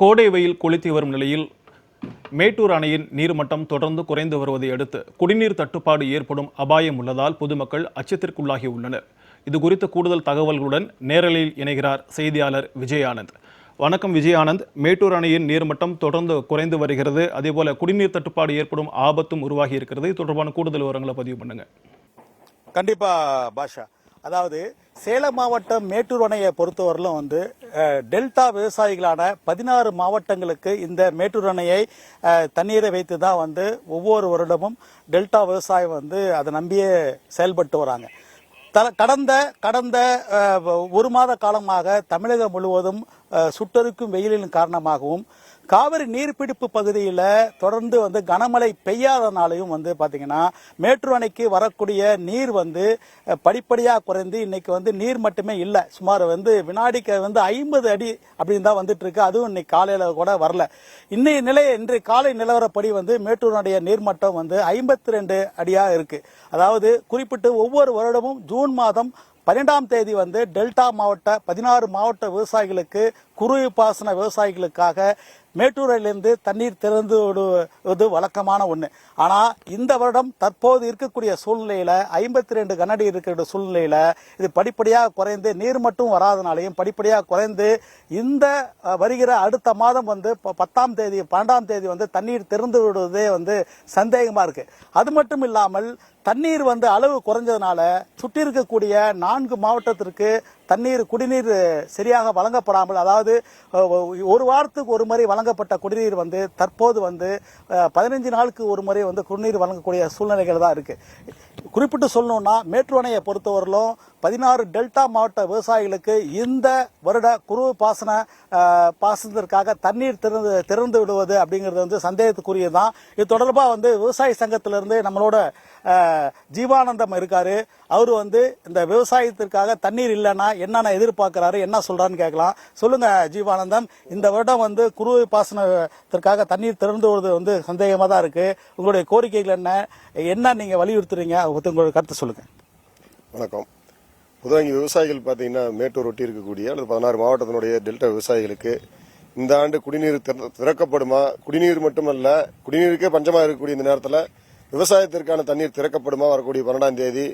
கோடை வெயில் கொளுத்தி வரும் நிலையில் மேட்டூர் அணையின் நீர்மட்டம் தொடர்ந்து குறைந்து வருவதை அடுத்து குடிநீர் தட்டுப்பாடு ஏற்படும் அபாயம் உள்ளதால் பொதுமக்கள் அச்சத்திற்குள்ளாகி உள்ளனர். இது குறித்த கூடுதல் தகவல்களுடன் நேரலையில் இணைகிறார் செய்தியாளர் விஜயானந்த் வணக்கம் விஜயானந்த் மேட்டூர் அணையின் நீர்மட்டம் தொடர்ந்து குறைந்து வருகிறது. அதேபோல குடிநீர் தட்டுப்பாடு ஏற்படும் ஆபத்தும் உருவாகி இருக்கிறது. இது தொடர்பான கூடுதல் விவரங்களை பதிவு பண்ணுங்க. கண்டிப்பா பாஷா. அதாவது சேலம் மாவட்டம் மேட்டூர் அணையை பொறுத்தவரையிலும் வந்து டெல்டா விவசாயிகளான பதினாறு மாவட்டங்களுக்கு இந்த மேட்டூர் அணையை தண்ணீரை வைத்து தான் வந்து ஒவ்வொரு வருடமும் டெல்டா விவசாயம் வந்து அதை நம்பியே செயல்பட்டு வராங்க. த- கடந்த கடந்த ஒரு மாத காலமாக தமிழகம் முழுவதும் சுட்டறுக்கும் வெயிலின் காரணமாகவும் காவிரி நீர்பிடிப்பு பகுதியில் தொடர்ந்து வந்து கனமழை பெய்யாதனாலையும் வந்து பார்த்தீங்கன்னா மேட்டூர் அணைக்கு வரக்கூடிய நீர் வந்து படிப்படியாக குறைந்து இன்னைக்கு வந்து நீர் மட்டுமே இல்லை. சுமார் வந்து வினாடிக்கு வந்து ஐம்பது அடி அப்படின்னு தான் வந்துட்டு இருக்கு அதுவும் இன்னைக்கு காலையில் கூட வரல. இன்னைய நிலை இன்று காலை நிலவரப்படி வந்து மேட்டூருடைய நீர்மட்டம் வந்து ஐம்பத்தி ரெண்டு அடியாக இருக்கு. அதாவது குறிப்பிட்டு ஒவ்வொரு வருடமும் ஜூன் மாதம் பன்னெண்டாம் தேதி வந்து டெல்டா மாவட்ட பதினாறு மாவட்ட விவசாயிகளுக்கு குறுவை பாசன விவசாயிகளுக்காக மேட்டூரிலிருந்து தண்ணீர் திறந்து விடுவது வழக்கமான ஒன்று ஆனால் இந்த வருடம் தற்போது இருக்கக்கூடிய சூழ்நிலையில் ஐம்பத்தி ரெண்டு கனடி இருக்கிற சூழ்நிலையில் இது படிப்படியாக குறைந்து நீர் மட்டும் வராதனாலையும் படிப்படியாக குறைந்து இந்த வருகிற அடுத்த மாதம் வந்து ப- பத்தாம் தேதி பன்னெண்டாம் தேதி வந்து தண்ணீர் திறந்து விடுவதே வந்து சந்தேகமாக இருக்குது அது மட்டும் இல்லாமல் தண்ணீர் வந்து அளவு குறைஞ்சதுனால சுற்றி இருக்கக்கூடிய நான்கு மாவட்டத்திற்கு தண்ணீர் குடிநீர் சரியாக வழங்கப்படாமல் அதாவது ஒரு வாரத்துக்கு ஒரு முறை வழங்கப்பட்ட குடிநீர் வந்து தற்போது வந்து பதினஞ்சு பதினைஞ்சு நாளுக்கு ஒரு முறை வந்து குடிநீர் வழங்கக்கூடிய சூழ்நிலைகள் தான் இருக்குது குறிப்பிட்டு சொல்லணும்னா மேட்டூர் அணையை பொறுத்தவரையிலும் பதினாறு டெல்டா மாவட்ட விவசாயிகளுக்கு இந்த வருட குறுவை பாசன பாசனத்திற்காக தண்ணீர் திறந்து திறந்து விடுவது அப்படிங்கிறது வந்து சந்தேகத்துக்குரியதுதான். இது தொடர்பாக வந்து விவசாய சங்கத்திலிருந்து நம்மளோட ஜீவானந்தம் இருக்காரு. அவர் வந்து இந்த விவசாயத்திற்காக தண்ணீர் இல்லைன்னா என்னென்ன எதிர்பார்க்கிறாரு என்ன சொல்கிறான்னு கேட்கலாம். சொல்லுங்க ஜீவானந்தம். இந்த வருடம் வந்து குறுவை பாசனத்திற்காக தண்ணீர் திறந்து விடுவது வந்து சந்தேகமாக தான் இருக்கு. உங்களுடைய கோரிக்கைகள் என்ன? என்ன நீங்க வலியுறுத்துறீங்க? அதை உங்களுடைய கருத்து சொல்லுங்க. வணக்கம். பொதுவாக இங்கே விவசாயிகள் பார்த்தீங்கன்னா மேட்டூர் ஒட்டி இருக்கக்கூடிய அல்லது பதினாறு மாவட்டத்தினுடைய டெல்டா விவசாயிகளுக்கு இந்த ஆண்டு குடிநீர் திற- திறக்கப்படுமா? குடிநீர் மட்டுமல்ல குடிநீருக்கே பஞ்சமாக இருக்கக்கூடிய இந்த நேரத்தில் விவசாயத்திற்கான தண்ணீர் திறக்கப்படுமா? வரக்கூடிய பன்னெண்டாம் தேதி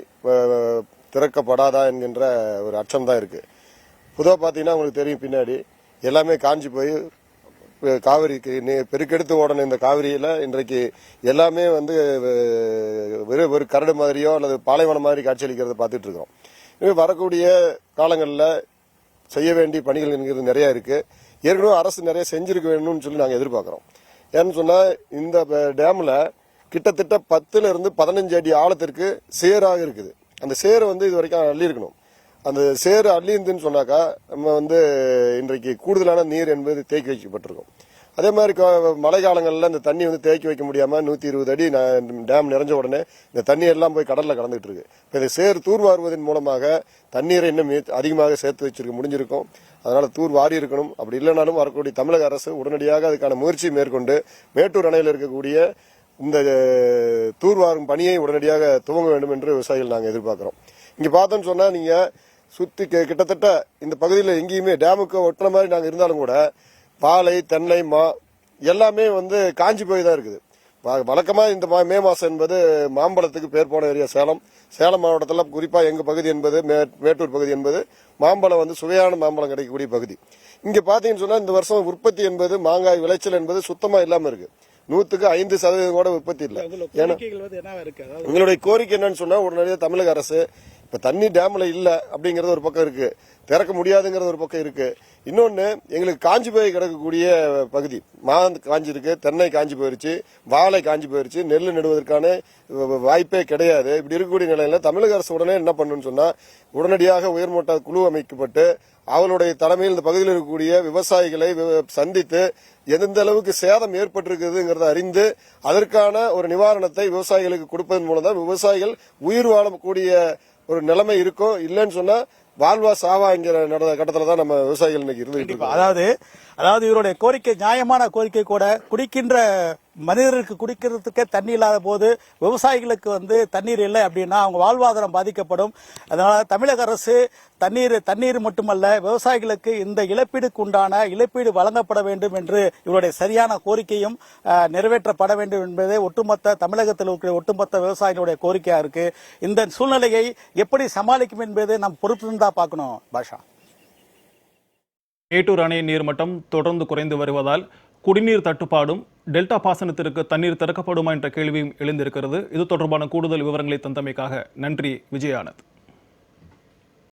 திறக்கப்படாதா என்கின்ற ஒரு அச்சம் தான் இருக்கு. பொதுவாக பார்த்தீங்கன்னா உங்களுக்கு தெரியும் பின்னாடி எல்லாமே காஞ்சி போய் அஹ், காவிரிக்கு நீ- பெருக்கெடுத்து ஓடணும் இந்த காவிரியில் இன்றைக்கு எல்லாமே வந்து வெறும் ஒரு கரடு மாதிரியோ அல்லது பாலைவனம் மாதிரி காட்சியளிக்கிறத பார்த்துட்டு இருக்கோம். வரக்கூடிய காலங்களில் செய்ய வேண்டிய பணிகள் என்கிறது நிறையா இருக்குது ஏற்கனவே அரசு நிறைய செஞ்சிருக்க வேணும்னு சொல்லி நாங்கள் எதிர்பார்க்குறோம். ஏன்னு சொன்னால் இந்த ப- கிட்டத்தட்ட பத்துல இருந்து பதினஞ்சு அடி ஆழத்திற்கு சேராக இருக்குது. அந்த சேரை வந்து இது வரைக்கும் அள்ளியிருக்கணும் அந்த சேறு அள்ளியிருந்துன்னு சொன்னாக்கா நம்ம வந்து இன்றைக்கு கூடுதலான நீர் என்பது தேக்கி வைக்கப்பட்டிருக்கும். அதே மாதிரி கோ- மழை காலங்களில் இந்த தண்ணி வந்து தேக்கி வைக்க முடியாமல் நூற்றி இருபது அடி டேம் நிறைஞ்ச உடனே இந்த தண்ணி எல்லாம் போய் கடலில் கலந்துட்டு இருக்கு. இப்போ இதை சேர் தூர்வாருவதன் மூலமாக தண்ணீரை இன்னும் அதிகமாக சேர்த்து வச்சிருக்க முடிஞ்சிருக்கும். அதனால தூர் வாரி இருக்கணும். அப்படி இல்லைனாலும் வரக்கூடிய தமிழக அரசு உடனடியாக அதுக்கான முயற்சி மேற்கொண்டு மேட்டூர் அணையில் இருக்கக்கூடிய இந்த தூர்வாரும் பணியை உடனடியாக துவங்க வேண்டும் என்று விவசாயிகள் நாங்கள் எதிர்பார்க்கிறோம். இங்கே பார்த்தோன்னு சொன்னால் நீங்கள் சுற்றி கிட்டத்தட்ட இந்த பகுதியில் எங்கேயுமே டேமுக்கு ஒட்டுற மாதிரி நாங்கள் இருந்தாலும் கூட பாலை தென்னை மா எல்லாமே வந்து காஞ்சி போய் தான் இருக்குது. வ- வழக்கமா இந்த மா- மே மாசம் என்பது மாம்பழத்துக்கு பேர் போன ஏரியா சேலம். சேலம் மாவட்டத்தில் குறிப்பா எங்க பகுதி என்பது மே- மேட்டூர் பகுதி என்பது மாம்பழம் வந்து சுவையான மாம்பழம் கிடைக்கக்கூடிய பகுதி. இங்க பாத்தீங்கன்னு சொன்னா இந்த வருஷம் உற்பத்தி என்பது மாங்காய் விளைச்சல் என்பது சுத்தமா இல்லாம இருக்கு. நூத்துக்கு ஐந்து சதவீதம் கூட உற்பத்தி இல்லை. ஏன்னா உங்களுடைய கோரிக்கை என்னன்னு சொன்னா உடனடியாக தமிழக அரசு இப்ப தண்ணி டேம்ல இல்ல அப்படிங்கறது ஒரு பக்கம் இருக்கு. திறக்க முடியாதுங்கிறது ஒரு பக்கம் இருக்கு. இன்னொன்னு எங்களுக்கு காஞ்சி போய் கிடக்கக்கூடிய பகுதி. மாந்து காஞ்சி இருக்கு தென்னை காஞ்சி போயிருச்சு வாழை காஞ்சி போயிருச்சு நெல் நடுவதற்கான வ- வாய்ப்பே கிடையாது. இப்படி இருக்கக்கூடிய நிலையில தமிழக அரசு உடனே என்ன பண்ணுன்னு சொன்னா உடனடியாக உயர்மட்ட குழு அமைக்கப்பட்டு அவளுடைய தலைமையில் இந்த பகுதியில் இருக்கக்கூடிய விவசாயிகளை சந்தித்து எந்த அளவுக்கு சேதம் ஏற்பட்டிருக்குதுங்கிறத அறிந்து அதற்கான ஒரு நிவாரணத்தை விவசாயிகளுக்கு கொடுப்பதன் மூலம் தான் விவசாயிகள் உயிர் வாழக்கூடிய ஒரு நிலைமை இருக்கும் இல்லைன்னு சொன்னா வாழ்வா சாவாங்கிற கட்டத்துல தான் நம்ம விவசாயிகள் இன்னைக்கு இருந்துகிட்டு இருக்கோம். அதாவது அதாவது இவருடைய கோரிக்கை நியாயமான கோரிக்கை கூட குடிக்கின்ற மனிதருக்கு குடிக்கிறதுக்கே தண்ணி இல்லாத போது விவசாயிகளுக்கு வந்து தண்ணீர் இல்லை அப்படின்னா அவங்க வாழ்வாதாரம் பாதிக்கப்படும். அதனால் தமிழக அரசு தண்ணீர் தண்ணீர் மட்டுமல்ல விவசாயிகளுக்கு இந்த இழப்பீடுக்கு உண்டான இழப்பீடு வழங்கப்பட வேண்டும் என்று இவருடைய சரியான கோரிக்கையும் நிறைவேற்றப்பட வேண்டும் என்பதே ஒட்டுமொத்த தமிழகத்தில் இருக்கிற ஒட்டுமொத்த விவசாயிகளுடைய கோரிக்கையா இருக்கு. இந்த சூழ்நிலையை எப்படி சமாளிக்கும் என்பதை நாம் பொறுப்பு தான் பார்க்கணும். பாஷா. மேட்டூர் அணையின் நீர்மட்டம் தொடர்ந்து குறைந்து வருவதால் குடிநீர் தட்டுப்பாடும் டெல்டா பாசனத்திற்கு தண்ணீர் திறக்கப்படுமா என்ற கேள்வியும் எழுந்திருக்கிறது. இது தொடர்பான கூடுதல் விவரங்களை தந்தமைக்காக நன்றி விஜயானந்த்.